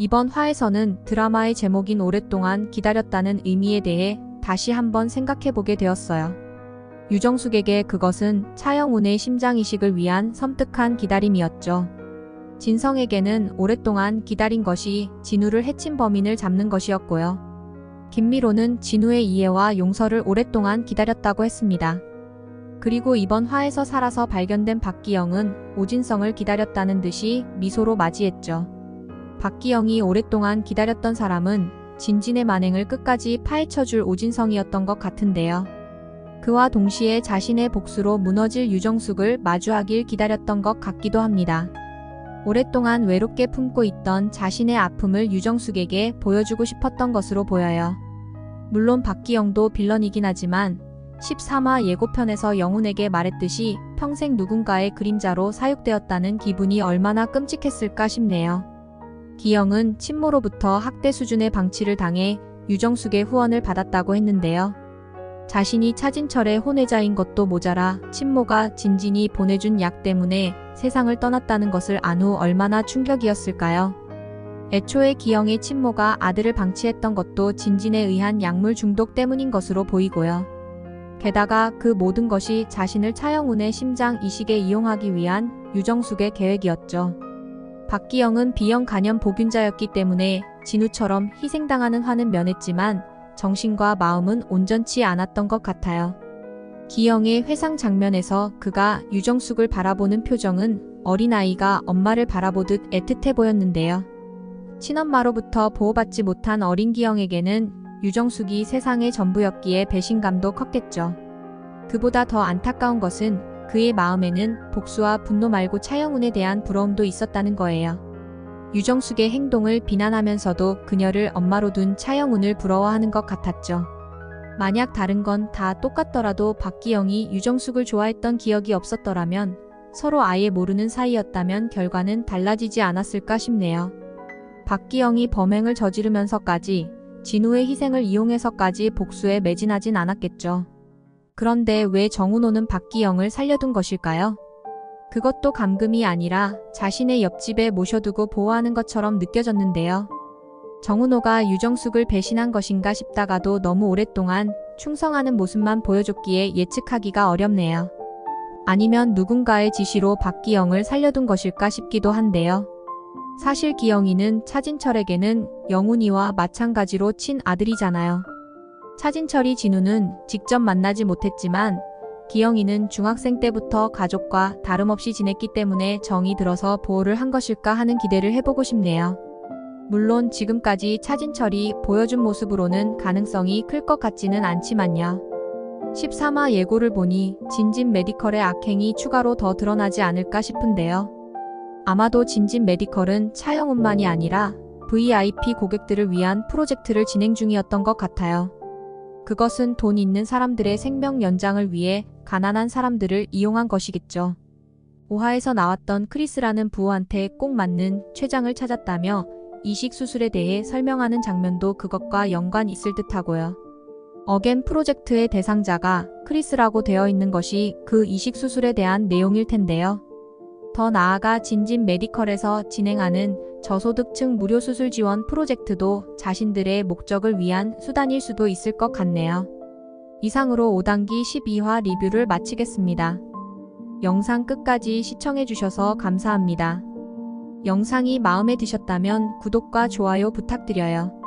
이번 화에서는 드라마의 제목인 오랫동안 기다렸다는 의미에 대해 다시 한번 생각해보게 되었어요. 유정숙에게 그것은 차영운의 심장 이식을 위한 섬뜩한 기다림이었죠. 진성에게는 오랫동안 기다린 것이 진우를 해친 범인을 잡는 것이었고요. 김미로는 진우의 이해와 용서를 오랫동안 기다렸다고 했습니다. 그리고 이번 화에서 살아서 발견된 박기영은 오진성을 기다렸다는 듯이 미소로 맞이했죠. 박기영이 오랫동안 기다렸던 사람은 진진의 만행을 끝까지 파헤쳐줄 오진성이었던 것 같은데요. 그와 동시에 자신의 복수로 무너질 유정숙을 마주하길 기다렸던 것 같기도 합니다. 오랫동안 외롭게 품고 있던 자신의 아픔을 유정숙에게 보여주고 싶었던 것으로 보여요. 물론 박기영도 빌런이긴 하지만 13화 예고편에서 영훈에게 말했듯이 평생 누군가의 그림자로 사육되었다는 기분이 얼마나 끔찍했을까 싶네요. 기영은 친모로부터 학대 수준의 방치를 당해 유정숙의 후원을 받았다고 했는데요. 자신이 차진철의 혼외자인 것도 모자라 친모가 진진이 보내준 약 때문에 세상을 떠났다는 것을 안 후 얼마나 충격이었을까요? 애초에 기영의 친모가 아들을 방치했던 것도 진진에 의한 약물 중독 때문인 것으로 보이고요. 게다가 그 모든 것이 자신을 차영운의 심장 이식에 이용하기 위한 유정숙의 계획이었죠. 박기영은 비형 간염 보균자였기 때문에 진우처럼 희생당하는 화는 면했지만 정신과 마음은 온전치 않았던 것 같아요. 기영의 회상 장면에서 그가 유정숙을 바라보는 표정은 어린아이가 엄마를 바라보듯 애틋해 보였는데요. 친엄마로부터 보호받지 못한 어린 기영에게는 유정숙이 세상의 전부였기에 배신감도 컸겠죠. 그보다 더 안타까운 것은 그의 마음에는 복수와 분노 말고 차영운에 대한 부러움도 있었다는 거예요. 유정숙의 행동을 비난하면서도 그녀를 엄마로 둔 차영운을 부러워하는 것 같았죠. 만약 다른 건 다 똑같더라도 박기영이 유정숙을 좋아했던 기억이 없었더라면 서로 아예 모르는 사이였다면 결과는 달라지지 않았을까 싶네요. 박기영이 범행을 저지르면서까지 진우의 희생을 이용해서까지 복수에 매진하진 않았겠죠. 그런데 왜 정은호는 박기영을 살려둔 것일까요? 그것도 감금이 아니라 자신의 옆집에 모셔두고 보호하는 것처럼 느껴졌는데요. 정은호가 유정숙을 배신한 것인가 싶다가도 너무 오랫동안 충성하는 모습만 보여줬기에 예측하기가 어렵네요. 아니면 누군가의 지시로 박기영을 살려둔 것일까 싶기도 한데요. 사실 기영이는 차진철에게는 영훈이와 마찬가지로 친아들이잖아요. 차진철이 진우는 직접 만나지 못했지만 기영이는 중학생 때부터 가족과 다름없이 지냈기 때문에 정이 들어서 보호를 한 것일까 하는 기대를 해보고 싶네요. 물론 지금까지 차진철이 보여준 모습으로는 가능성이 클 것 같지는 않지만요. 13화 예고를 보니 진진 메디컬의 악행이 추가로 더 드러나지 않을까 싶은데요. 아마도 진진 메디컬은 차영운만이 아니라 VIP 고객들을 위한 프로젝트를 진행 중이었던 것 같아요. 그것은 돈 있는 사람들의 생명 연장을 위해 가난한 사람들을 이용한 것이겠죠. 5화에서 나왔던 크리스라는 부호한테 꼭 맞는 췌장을 찾았다며 이식 수술에 대해 설명하는 장면도 그것과 연관 있을 듯하고요. 어겐 프로젝트의 대상자가 크리스라고 되어 있는 것이 그 이식 수술에 대한 내용일 텐데요. 더 나아가 진진 메디컬에서 진행하는 저소득층 무료 수술 지원 프로젝트도 자신들의 목적을 위한 수단일 수도 있을 것 같네요. 이상으로 5단기 12화 리뷰를 마치겠습니다. 영상 끝까지 시청해주셔서 감사합니다. 영상이 마음에 드셨다면 구독과 좋아요 부탁드려요.